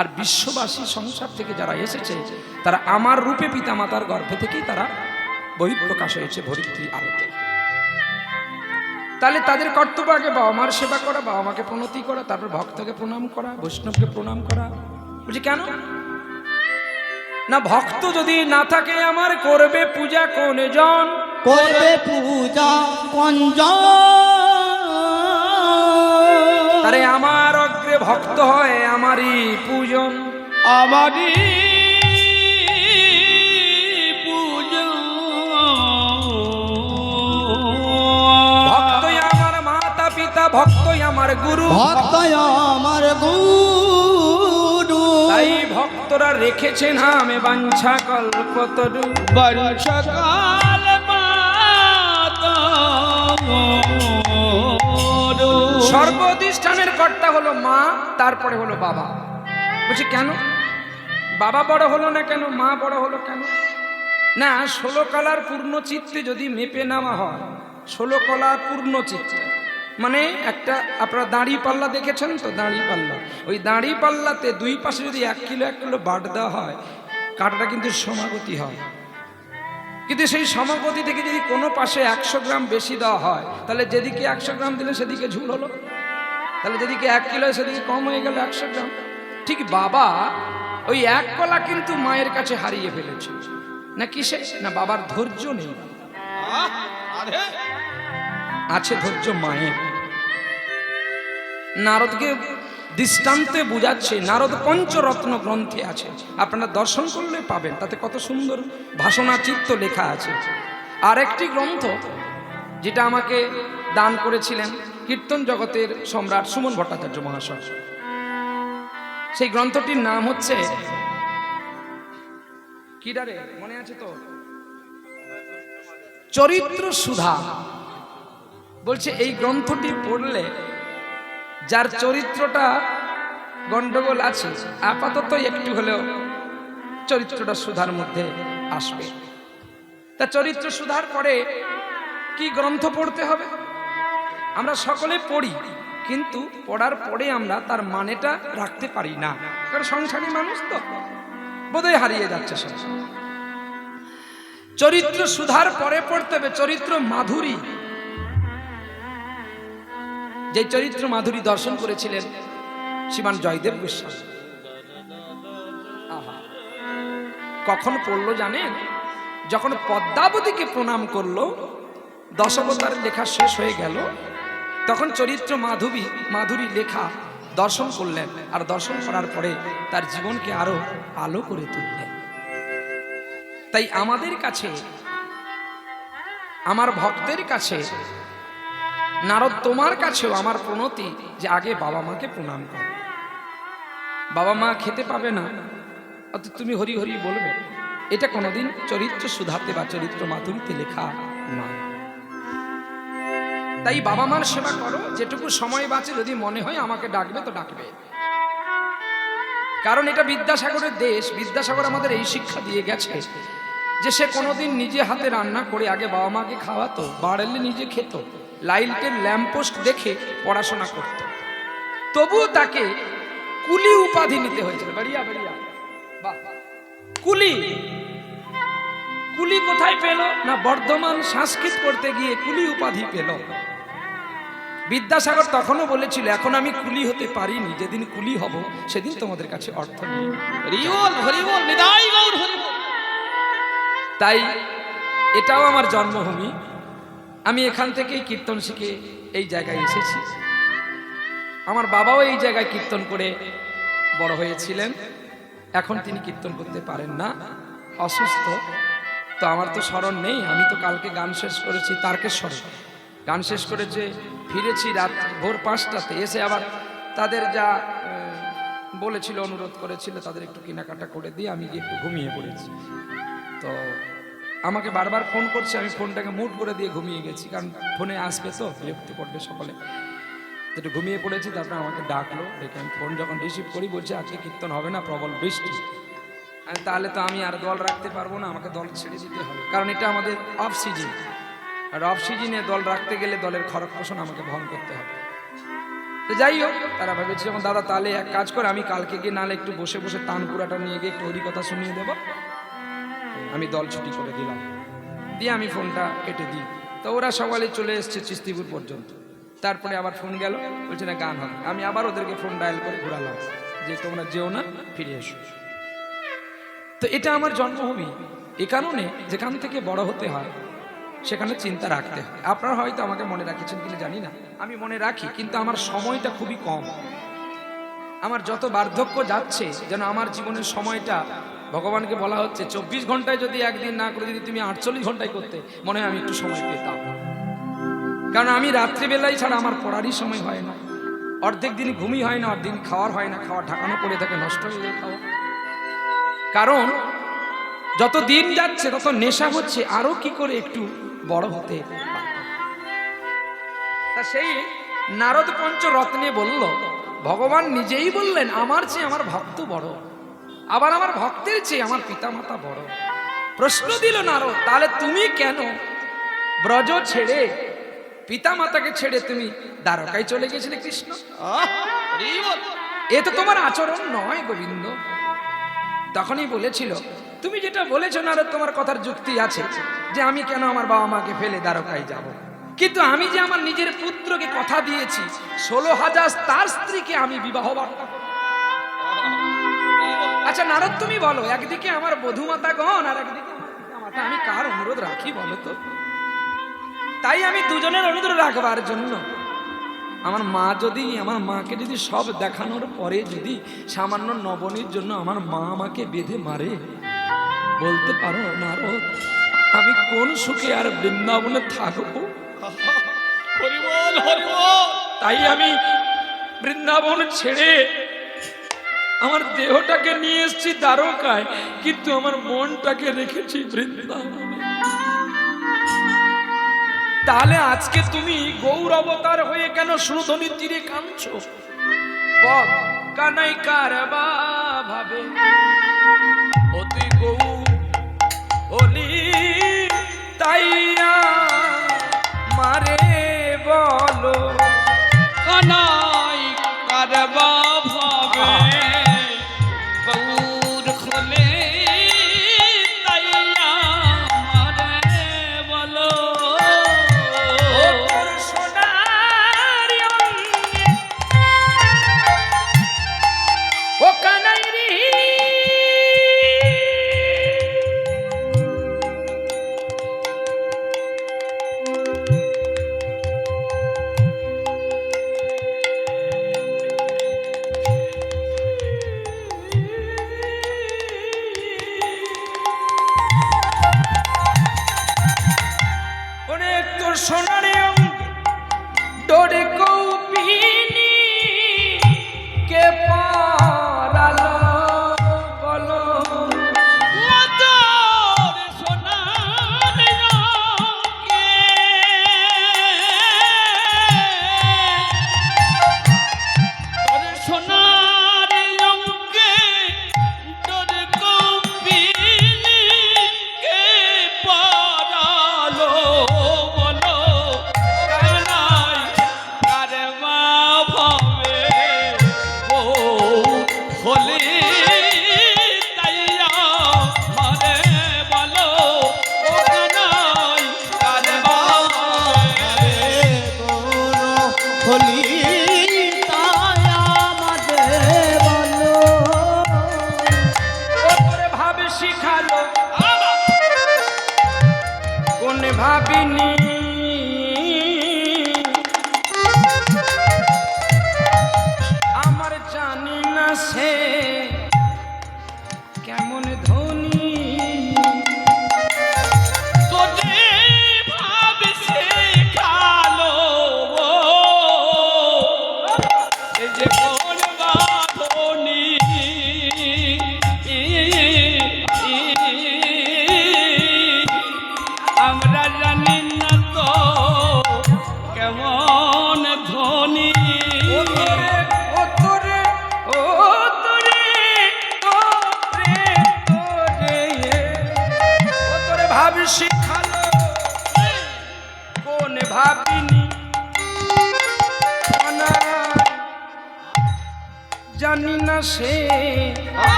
আর বিশ্ববাসী সংসার থেকে যারা এসেছে তারা আমার রূপে পিতামাতার গর্ভে থেকেই তারা বহিঃপ্রকাশ হয়েছে ধরিত্রী আলোতে। তাহলে তাদের কর্তব্য আগে বাবা মার সেবা করা বাবা মাকে প্রণতি করা তারপর ভক্তকে প্রণাম করা বৈষ্ণবকে প্রণাম করা। বলছি কেন? না ভক্ত যদি না থাকে আমার করবে পূজা কোন জন করবে পূজা কঞ্জ তারে আমার অগ্রে ভক্ত হয় আমারই পূজন। আমারই ভক্তই আমার মাতা পিতা ভক্তই আমার গুরু। ভক্ত আমার গুরু। তাই ভক্তরা রেখেছে নামে বাঞ্ছা কল্পতরু। বর্ষকাল সর্বধিষ্ঠানের কর্তা হলো মা, তারপরে হলো বাবা। বলছি, কেন? বাবা বড় হলো না কেন? মা বড় হলো কেন? না ষোলো কলার পূর্ণ চিত্তে যদি মেপে নেওয়া হয় ষোলো কলার পূর্ণ চিত্তে মানে একটা আপনারা দাঁড়ি পাল্লা দেখেছেন তো? দাঁড়ি পাল্লা। ওই দাঁড়ি পাল্লাতে দুই পাশে যদি এক কিলো এক কিলো বাট দেওয়া হয়, কাটাটা কিন্তু সমাগতি হয়। কিন্তু সেই সমাগতি থেকে যদি কোনো পাশে একশো গ্রাম বেশি দেওয়া হয়, তাহলে যেদিকে একশো গ্রাম দিলে সেদিকে ঝুল হলো। তাহলে যেদিকে এক কিলো সেদিকে কম হয়ে গেল একশো গ্রাম। ঠিক বাবা ওই এক কলা কিন্তু মায়ের কাছে হারিয়ে ফেলেছে। না কিসে? না বাবার ধৈর্য নেই। আছে ধৈর্য মায়ের। নারদকে দৃষ্টান্তে বুঝাচ্ছে নারদ পঞ্চরত্ন গ্রন্থে আছে। আপনারা দর্শন করলে পাবেন, তাতে কত সুন্দর ভাষণা চিত্ত লেখা আছে। আর একটি গ্রন্থ যেটা আমাকে দান করেছিলেন কীর্তন জগতের সম্রাট সুমন ভট্টাচার্য মহাশয়। সেই গ্রন্থটির নাম হচ্ছে কিডারে মনে আছে তো? চরিত্র সুধা বলছে, এই গ্রন্থটি পড়লে যার চরিত্রটা গন্ডগোল আছে, আপাতত একটু হলেও চরিত্রটা সুধার মধ্যে আসবে। তা চরিত্র সুধার পরে কি গ্রন্থ পড়তে হবে? আমরা সকলে পড়ি, কিন্তু পড়ার পরে আমরা তার মানেটা রাখতে পারি না। কারণ সংসারী মানুষ তো, বোধহয় হারিয়ে যাচ্ছে সব। চরিত্র সুধার পরে পড়তে হবে, চরিত্র মাধুরী। যে চরিত্র মাধুরী দর্শন করেছিলেন, শ্রীমান জয়দেব গোস্বামী। কখন পড়ল জানেন? যখন পদ্মাবতীকে প্রণাম করল, দশবতার লেখা শেষ হয়ে গেল, তখন চরিত্র মাধবী, মাধুরী লেখা দর্শন করলেন আর দর্শন করার পরে তার জীবনকে আরও আলো করে তুললেন। তাই আমাদের কাছে, আমার ভক্তের কাছে নারদ, তোমার কাছেও আমার প্রণতি যে আগে বাবা মাকে প্রণাম করো। বাবা মা খেতে পাবে না। অত তুমি হরি হরি বলবে। এটা কোনোদিন চরিত্র সুধাতে বা চরিত্র মাধুরীতে লেখা নয়। তাই বাবা মার সেবা করো। যেটুকু সময় বাঁচে, যদি মনে হয় আমাকে ডাকবে, তো ডাকবে। কারণ এটা বিদ্যাসাগরের দেশ। বিদ্যাসাগর আমাদের এই শিক্ষা দিয়ে গেছে যে সে কোনোদিন নিজে হাতে রান্না করে আগে বাবা মাকে খাওয়াতো, বাড়ালে নিজে খেত। লাইটের ল্যাম্পোস্ট দেখে পড়াশোনা করত। তবুও তাকে কুলি উপাধি নিতে হয়েছিল। বাড়িয়া বাড়িয়া। কুলি। কুলি কোথায় পেল? না বর্ধমান সংস্কৃত পড়তে গিয়ে কুলি উপাধি পেল। বিদ্যাসাগর তখনও বলেছিল এখন আমি কুলি হতে পারিনি। যেদিন কুলি হব সেদিন তোমাদের কাছে অর্থ নেই তাই এটাও আমার জন্মভূমি। আমি এখান থেকেই কীর্তন শিখে এই জায়গায় এসেছি। আমার বাবাও এই জায়গায় কীর্তন করে বড় হয়েছিলেন। এখন তিনি কীর্তন করতে পারেন না। অসুস্থ। তো আমার তো স্মরণ নেই। আমি তো কালকে গান শেষ করেছি তারকেশ্বরে গান শেষ করে যে ফিরেছি রাত ভোর পাঁচটাতে, এসে আবার তাদের যা বলেছিল, অনুরোধ করেছিল, তাদের একটু কেনাকাটা করে দিয়ে আমি একটু ঘুমিয়ে পড়েছি। তো আমাকে বারবার ফোন করছে, আমি ফোনটাকে মুট করে দিয়ে ঘুমিয়ে গেছি, কারণ ফোনে আসবে তো, বিরক্ত করবে সকলে। একটু ঘুমিয়ে পড়েছি, তারপরে আমাকে ডাকলো, ডেকে আমি ফোন যখন রিসিভ করি, বলছে, আজকে কীর্তন হবে না, প্রবল বৃষ্টি। তাহলে তো আমি আর দল রাখতে পারব না, আমাকে দল ছেড়ে দিতে হবে। কারণ এটা আমাদের অফ সিজন আর অফ সিজনে দল রাখতে গেলে দলের খরচ পোষণ আমাকে বহন করতে হবে। তো যাই হোক, তারা ভেবেছে যখন দাদা, তাহলে এক কাজ করে, আমি কালকে গিয়ে নালে একটু বসে বসে তানপুরাটা নিয়ে গিয়ে একটু কথা শুনিয়ে দেবো। আমি দল ছুটি করে দিলাম। দিয়ে আমি ফোনটা কেটে দিই। তো ওরা সকালে চলে এসছে চিস্তিপুর পর্যন্ত। তারপরে আবার ফোন গেল, বলছে, না, গান হবে। আমি আবার ওদেরকে ফোন ডায়াল করে ঘোরালাম, যে, তোমরা যেও না, ফিরে এসো। তো এটা আমার জন্মভূমি। এ কারণে যেখান থেকে বড় হতে হয়, সেখানে চিন্তা রাখতে হয়। আপনারা হয়তো আমাকে মনে রাখিছেন কিনা জানি না। আমি মনে রাখি, কিন্তু আমার সময়টা খুবই কম। আমার যত বার্ধক্য যাচ্ছে, যেন আমার জীবনের সময়টা ভগবানকে বলা হচ্ছে, চব্বিশ ঘন্টায় যদি একদিন না করে যদি তুমি আটচল্লিশ ঘন্টায় করতে। মনে হয় আমি একটু সময় পেতাম। কারণ আমি রাত্রিবেলায় ছাড়া আমার পড়ারই সময় হয় না। অর্ধেক দিন ঘুমই হয় না, অর্ধেক খাওয়ার হয় না, খাওয়া ঢাকানো পড়ে থাকে, নষ্ট হয়ে যায় খাওয়া। কারণ যত দিন যাচ্ছে, তত নেশা হচ্ছে, আরও কি করে একটু বড় হতে তা সেই নারদ পঞ্চ রত্নে বলল, ভগবান নিজেই বললেন, আমার চেয়ে আমার ভক্ত বড়। আবার আমার ভক্তের চেয়ে আমার পিতামাতা বড়। প্রশ্ন দিল নারদ, তাহলে তুমি কেন ব্রজ ছেড়ে পিতামাতাকে ছেড়ে তুমি দ্বারকায় চলে গেছিলে কৃষ্ণ? এ তো তোমার আচরণ নয় গোবিন্দ। তখনই বলেছিল, তুমি যেটা বলেছ না তোমার কথার যুক্তি আছে যে আমি কেন আমার বাবা মাকে ফেলে দ্বারকায় যাব। কিন্তু আমি যে আমার নিজের পুত্রকে কথা দিয়েছি, ষোলো হাজার তার স্ত্রীকে আমি বিবাহ বার্তা। আচ্ছা নারদ তুমি বলো একদিকে আমার বধুমাতা গণ আর একদিকে পিতামাতা আমি কার অনুরোধ রাখি বলো তো? তাই আমি দুজনের অনুরোধ রাখবার জন্য। আমার মা যদি আমার মাকে যদি সব দেখানোর পরে যদি সামান্য নবনীর জন্য আমার মা আমাকে বেঁধে মারে বলতে পারো নারদ আমি কোন সুখে আর বৃন্দাবনে থাকব? তাই আমি বৃন্দাবন ছেড়ে আমার দেহটাকে নিয়ে এসেছি দ্বারকায়, কিন্তু আমার মনটাকে রেখেছি বৃন্দাবনে। তাহলে আজকে তুমি গৌর অবতার হয়ে কেন সুধনী তীরে কাঁদছো? কানাই কারবা ভাবে অতি গৌ হলি তাইয়া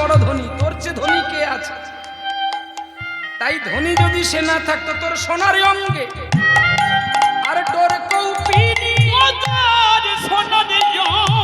বড় ধনী, তোর চেয়ে ধনী কে আছে? তাই ধনী যদি সে না থাকতো, তোর সোনার অঙ্গে। আর তোর কৌপিনী। সোনার রঙে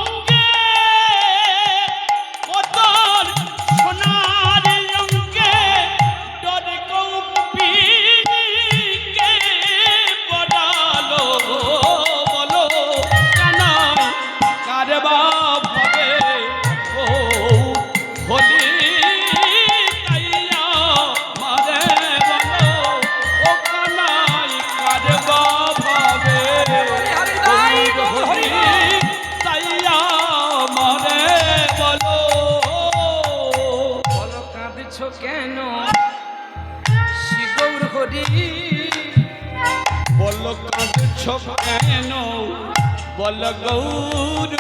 বল কাঁদছ কেন? বল গৌর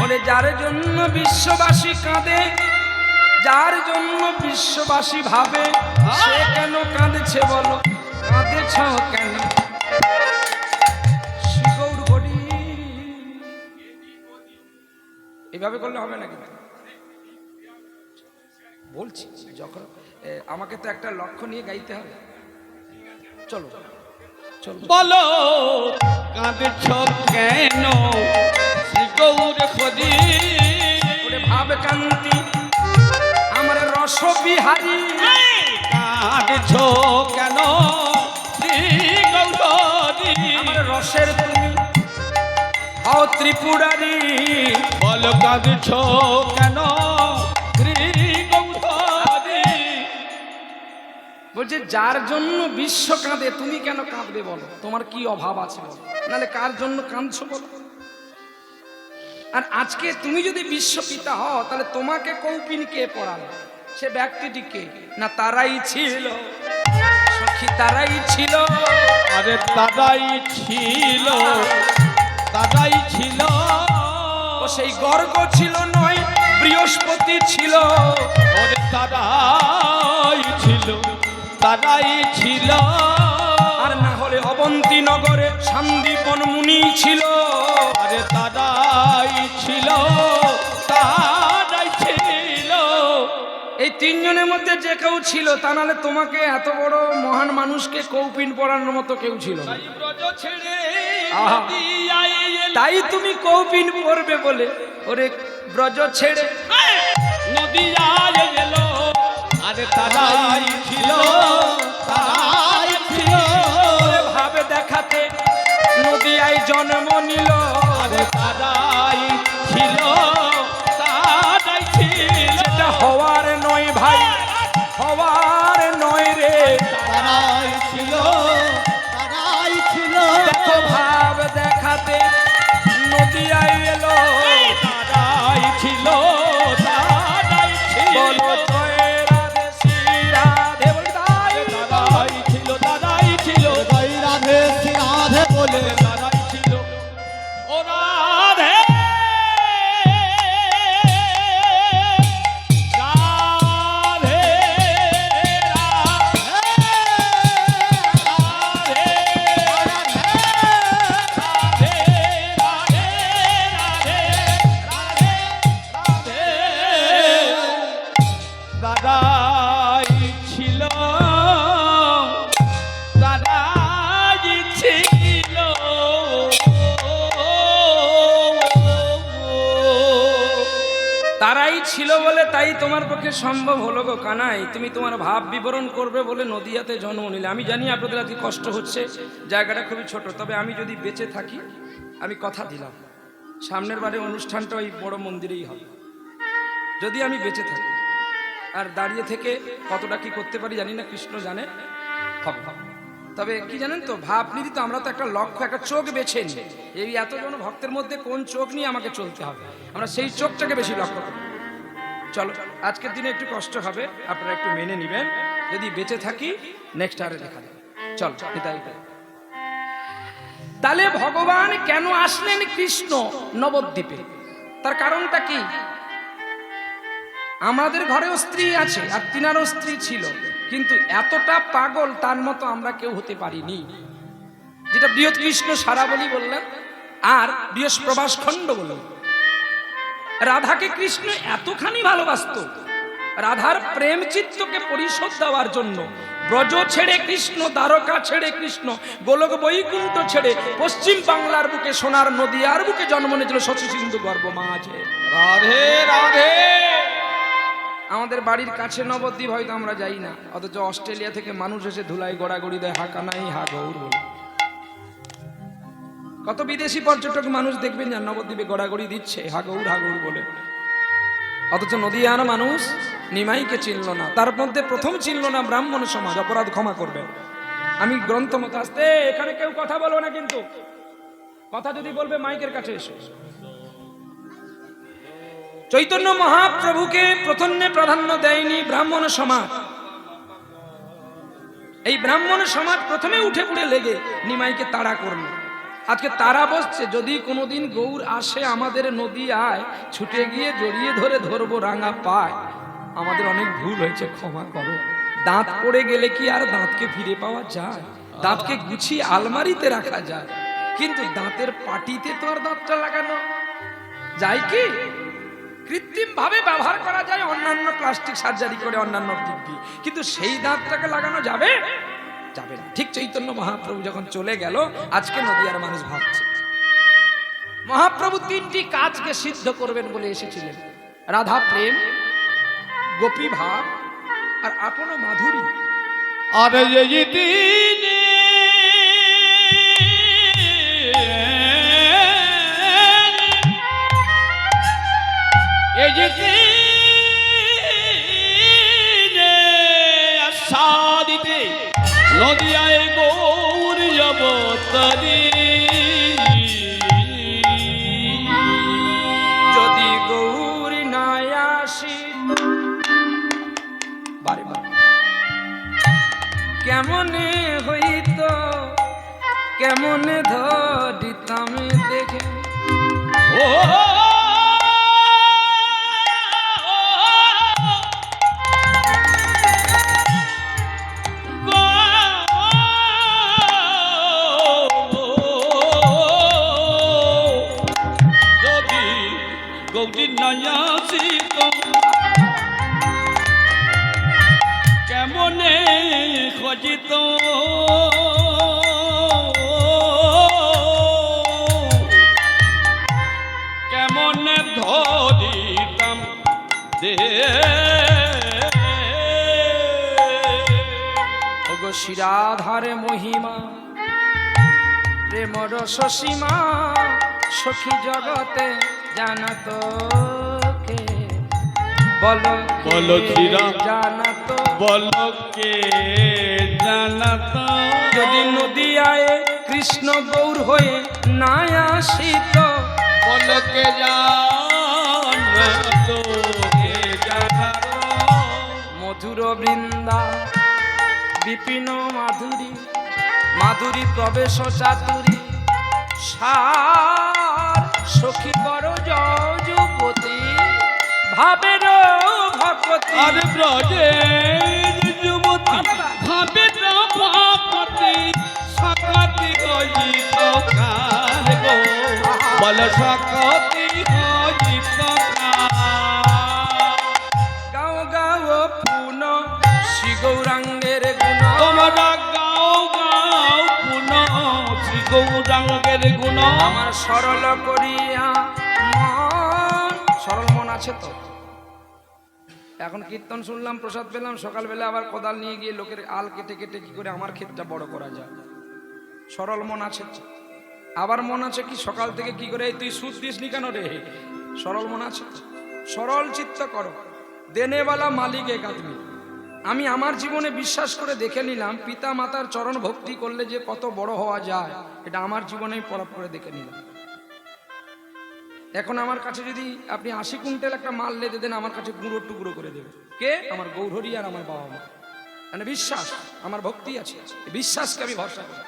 বলে, যার জন্য বিশ্ববাসী কাঁদে, যার জন্য বিশ্ববাসী ভাবে, সে কেন কাঁদছে বলো? কাঁদেছ কেন? এভাবে করলে হবে না কিন্তু বলছি যখন আমাকে তো একটা লক্ষ্য নিয়ে গাইতে হবে। চলো চলো। বলো কাঁদছ কেন? শ্রী গৌর খদি। ভাব কান্তি আমার রস বিহারী কাঁদছ কেন? গৌরী আমার রসের তুমি হও ত্রিপুরারি। বল কাঁদছ কেন? বলছে যার জন্য বিশ্ব কাঁদে তুমি কেন কাঁদবে বলো? তোমার কি অভাব আছে নাহলে কার জন্য কাঁদছো বলো? আর আজকে তুমি যদি বিশ্ব পিতা হও তাহলে তোমাকে কৌপিন কে পড়ালো? সে ব্যক্তিটি কে? না তারাই ছিল। সখী তারাই ছিল। আরে দাদাই ছিল। দাদাই ছিল। ও সেই গর্গ ছিল নয় বৃহস্পতি ছিল। ওরে দাদাই ছিল। আর না হলে অবন্তী নগরে সন্দীপন মুনি ছিল। আরে দাদাই ছিল এই তিনজনের মধ্যে যে কেউ ছিল তা নাহলে তোমাকে এত বড় মহান মানুষকে কৌপিন পড়ানোর মতো কেউ ছিল তাই তুমি কৌপিন পড়বে বলে। ওরে ব্রজ ছেড়ে। নদিয়ায় এলো। দাদাই ছিল দাদাই কানাই তুমি তোমার ভাব বিবরণ করবে বলে নদিয়াতে জন্ম নিলে। আমি জানি আপনাদের আজকে কষ্ট হচ্ছে, জায়গাটা খুবই ছোট, তবে আমি যদি বেঁচে থাকি, আমি কথা দিলাম। সামনের বারে অনুষ্ঠানটা ওই বড় মন্দিরেই হবে। যদি আমি বেঁচে থাকি, আর দাঁড়িয়ে থেকে কতটা কি করতে পারি জানি না, কৃষ্ণ জানে, হবে। তবে কি জানেন তো, ভাব নীতি তো আমরা তো একটা লক্ষ্য, একটা চোখ বেছে নিই। এই এতজন ভক্তের মধ্যে কোন চোখ নিয়ে আমাকে চলতে হবে? আমরা সেই চোখটাকে বেশি লক্ষ্য করি। চলো। আজকের দিনে একটু কষ্ট হবে, আপনারা একটু মেনে নেবেন। যদি বেঁচে থাকি নেক্সট আরে দেখা যাবে। চল এটাই তাহলে ভগবান কেন আসলেন কৃষ্ণ নবদ্বীপে? তার কারণটা কি? আমাদের ঘরেও স্ত্রী আছে, আর তিনারও স্ত্রী ছিল। কিন্তু এতটা পাগল, তার মতো আমরা কেউ হতে পারিনি। যেটা বৃহৎ কৃষ্ণ সারাবলি বললেন, আর বৃহস্প প্রবাস খণ্ড বললেন। রাধাকে কৃষ্ণ এতখানি ভালোবাসতো। রাধার প্রেম চিত্তকে পরিশোধ দেওয়ার জন্য ব্রজ ছেড়ে কৃষ্ণ দ্বারকা ছেড়ে কৃষ্ণ গোলক বৈকুণ্ঠ ছেড়ে পশ্চিম বাংলার বুকে সোনার নদীয়ার বুকে জন্ম নিয়েছিল শশী সিন্ধু গর্ভ মাঝে রাধে রাধে। আমাদের বাড়ির কাছে নবদ্বীপ হয়তো আমরা যাই না অথচ অস্ট্রেলিয়া থেকে মানুষ এসে ধুলাই গড়াগড়ি দেয় হাঁকা নাই হা গৌর বলে কত বিদেশি পর্যটক মানুষ দেখবেন যে নবদ্বীপে গড়াগড়ি দিচ্ছে হা গৌর হা গৌর বলে। অথচ নদীয়ার মানুষ নিমাইকে চিনল না। তার মধ্যে প্রথম চিনল না ব্রাহ্মণ সমাজ, অপরাধ ক্ষমা করবে। আমি গ্রন্থ মতো আসতে, এখানে কেউ কথা বলব না কিন্তু। কথা যদি বলবে, মাইকের কাছে এসে। চৈতন্য মহাপ্রভুকে প্রথমে প্রাধান্য দেয়নি ব্রাহ্মণ সমাজ। এই ব্রাহ্মণ সমাজ প্রথমে উঠে পড়ে লেগে নিমাইকে তাড়া করল। আজকে তারা বসছে, যদি কোনোদিন গৌর আসে আমাদের নদী আয় ছুটে গিয়ে জড়িয়ে ধরে ধরবো রাঙা পায়। আমাদের অনেক ভুল হয়েছে, ক্ষমা করো। দাঁত পড়ে গেলে কি আর দাঁতকে ফিরে পাওয়া যায়? দাঁতকে গুছিয়ে আলমারিতে রাখা যায়। কিন্তু দাঁতের পাটিতে তো আর দাঁতটা লাগানো। যায় কি? কৃত্রিম ভাবে ব্যবহার করা যায় অন্যান্য প্লাস্টিক সার্জারি করে অন্যান্য দিক দিয়ে কিন্তু সেই দাঁতটাকে লাগানো যাবে? যাবে না। ঠিক চৈতন্য মহাপ্রভু যখন চলে গেল, আজকে নদিয়ার মানুষ ভাবছে, মহাপ্রভু তিনটি কাজকে সিদ্ধ করবেন বলে এসেছিলেন। রাধা প্রেম গোপী ভাব আর আপন মাধুরী। আরে আসাদিতে নদিয়ায় গৌর গৌরী কেমনে হইত কেমনে ধরিতাম প্রেমর সসীমা সখী জগতে জানাত কে? বলো কে বলো। জানাত? বলকে জানাত? যদি নদিয়ায় কৃষ্ণ গৌর হয়ে না আসিত জানাত কে জানাত? মধুর বৃন্দা বিপিন মাধুরী মাধুরী প্রবেশ চাতুরী সার। সখী বড় যুবতী ভাবের ভকতী। আর ব্রজে যুবতী। আমার সরল করিয়া মন। সরল মন আছে তো? এখন কীর্তন শুনলাম, প্রসাদ পেলাম, সকালবেলা আবার কোদাল নিয়ে গিয়ে লোকের আল কেটে কেটে কি করে আমার ক্ষেতটা বড় করা যায়? সরল মন আছে আবার মন আছে কি সকাল থেকে কি করে তুই সুদ দিস নি কেন রে? সরল মন আছে সরল চিত্ত করো। দেনেওয়ালা মালিক এক আদমি। আমি আমার জীবনে বিশ্বাস করে দেখে নিলাম, পিতা মাতার চরণ ভক্তি করলে যে কত বড় হওয়া যায়, এটা আমার জীবনেই পরখ করে দেখে নিলাম। এখন আমার কাছে যদি আপনি আশি কুইন্টাল একটা মাল লেদে দেন, আমার কাছে গুঁড়ো টুকরো করে দেবে। কে? আমার গৌরহরি আর আমার বাবা মা। মানে বিশ্বাস, আমার ভক্তি আছে। বিশ্বাসকে আমি ভরসা করি।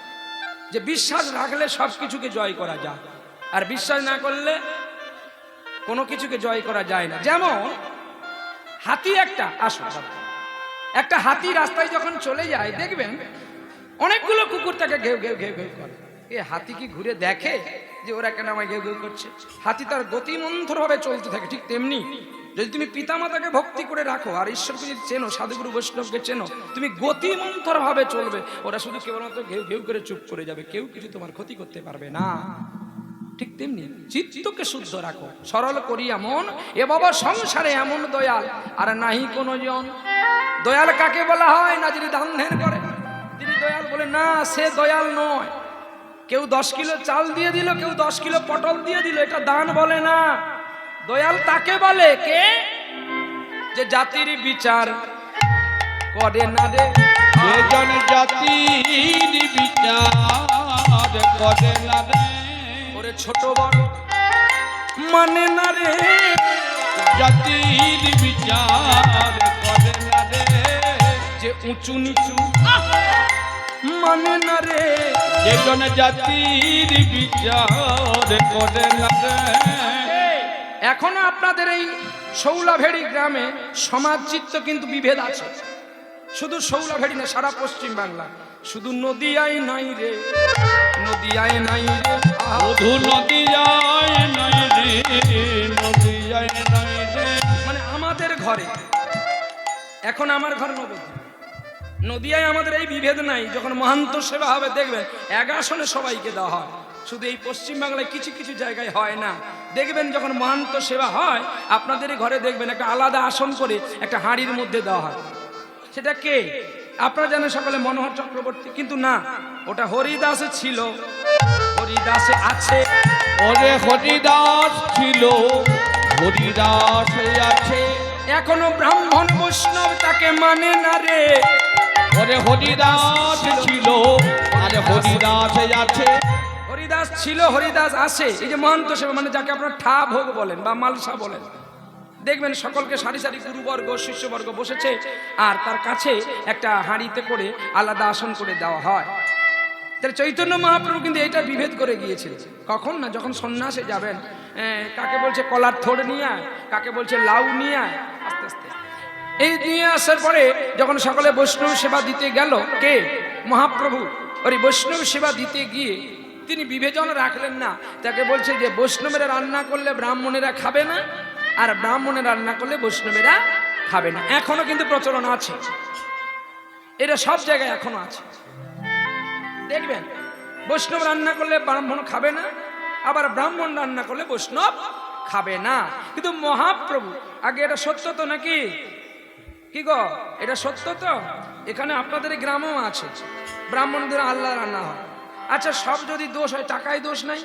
যে বিশ্বাস রাখলে সব কিছুকে জয় করা যায়। আর বিশ্বাস না করলে কোনো কিছুকে জয় করা যায় না। যেমন, হাতি একটা, আসো। একটা হাতি রাস্তায় যখন চলে যায়, দেখবেন অনেকগুলো কুকুর তাকে ঘেউ ঘেউ ঘেউ ঘেউ করে। এ হাতি কি ঘুরে দেখে যে ওরা কেন আমায় ঘেউ ঘেউ করছে? হাতি তার গতিমন্থর ভাবে চলতে থাকে, ঠিক তেমনি যদি তুমি পিতামাতাকে ভক্তি করে রাখো আর ঈশ্বরকে যদি চেনো, সাধুগুরু বৈষ্ণবকে চেনো, তুমি গতিমন্থর ভাবে চলবে। ওরা শুধু কেবলমাত্র ঘেউ ঘেউ করে চুপ করে যাবে, কেউ কিছু তোমার ক্ষতি করতে পারবে না। ঠিক তেমনি চিত্তকে শুদ্ধ রাখো, সরল করি এমন এ বাবা সংসারে এমন দয়াল, আর নাহি কোনো জন। দয়াল কাকে বলা হয়? না, যিনি দান ধ্যান করে, যিনি দয়াল বলে, না, সে দয়াল নয়। কেউ দশ কিলো চাল দিয়ে দিল, কেউ দশ কিলো পটল দিয়ে দিল, এটা দান বলে না। দয়াল তাকে বলে, কে? যে জাতির বিচার করে না রে। জাতির বিচার করে না রে। ওরে ছোট বড়। মানে না রে, জাতির বিচার করে না রে, যে উঁচু নিচু। মানে না রে, যেজন জাতির বিচার করে না রে। এখনও আপনাদের এই শৌলাভেড়ি গ্রামে সমাজ চিত্ত কিন্তু বিভেদ আছে। শুধু শৌলাভেড়ি না, সারা পশ্চিম বাংলা শুধু নদিয়ায় নাই রে নদিয়ায় নাই রে। আহা। মধু নদী নাই রে নদী যায় নাই রে। মানে আমাদের ঘরে এখন আমার ঘর নবদ্বীপ। নদিয়ায় আমাদের এই বিভেদ নাই যখন মহান্ত সেবা হবে দেখবেন এক আসনে সবাইকে দেওয়া হয়। শুধু এই পশ্চিম বাংলায় কিছু কিছু জায়গায় হয় না। দেখবেন যখন মহান্ত সেবা হয় আপনাদের ঘরে দেখবেন একটা আলাদা আসন করে একটা হাঁড়ির মধ্যে দেওয়া হয়। সেটা কে? আপনারা জানেন সকালে মনোহর চক্রবর্তী কিন্তু না ওটা হরিদাসে ছিল। হরিদাসে আছে। ওরে হরিদাস ছিল হরিদাস আছে। এখনও ব্রাহ্মণ বৈষ্ণব তাকে মানে না রে। ওরে হরিদাস ছিল আরে হরিদাস আছে। হরিদাস ছিল হরিদাস আছে। এই যে মহন্ত সেবা মানে যাকে আপনার ঠা ভোগ বলেন বা মালসা বলেন। দেখবেন সকলকে সারি সারি গুরুবর্গ, শিষ্যবর্গ বসেছে আর তার কাছে একটা হাঁড়িতে করে আলাদা আসন করে দেওয়া হয়। তাহলে চৈতন্য মহাপ্রভু কিন্তু এটা বিভেদ করে গিয়েছিলেন কখন না যখন সন্ন্যাসে যাবেন কাকে বলছে কলার থোড় নিয়ে কাকে বলছে লাউ নিয়ে আস্তে আস্তে। এই নিয়ে আসার পরে যখন সকলে বৈষ্ণব সেবা দিতে গেল, কে? মহাপ্রভু। ওই বৈষ্ণব সেবা দিতে গিয়ে তিনি বিবেচনা রাখলেন না। তাকে বলছে যে বৈষ্ণবেরা রান্না করলে ব্রাহ্মণেরা খাবে না আর ব্রাহ্মণেরা রান্না করলে বৈষ্ণবেরা খাবে না। এখনও কিন্তু প্রচলন আছে। এটা সব জায়গায় এখনও আছে। দেখবেন, বৈষ্ণব রান্না করলে ব্রাহ্মণ খাবে না, আবার ব্রাহ্মণ রান্না করলে বৈষ্ণব খাবে না। কিন্তু মহাপ্রভু, আগে এটা সত্য তো নাকি? কি গো, এটা সত্য তো? এখানে আপনাদের গ্রামেও আছে। ব্রাহ্মণদের আল্লাহ রান্না হয়। আচ্ছা সব যদি দোষ হয়, টাকায় দোষ নাই?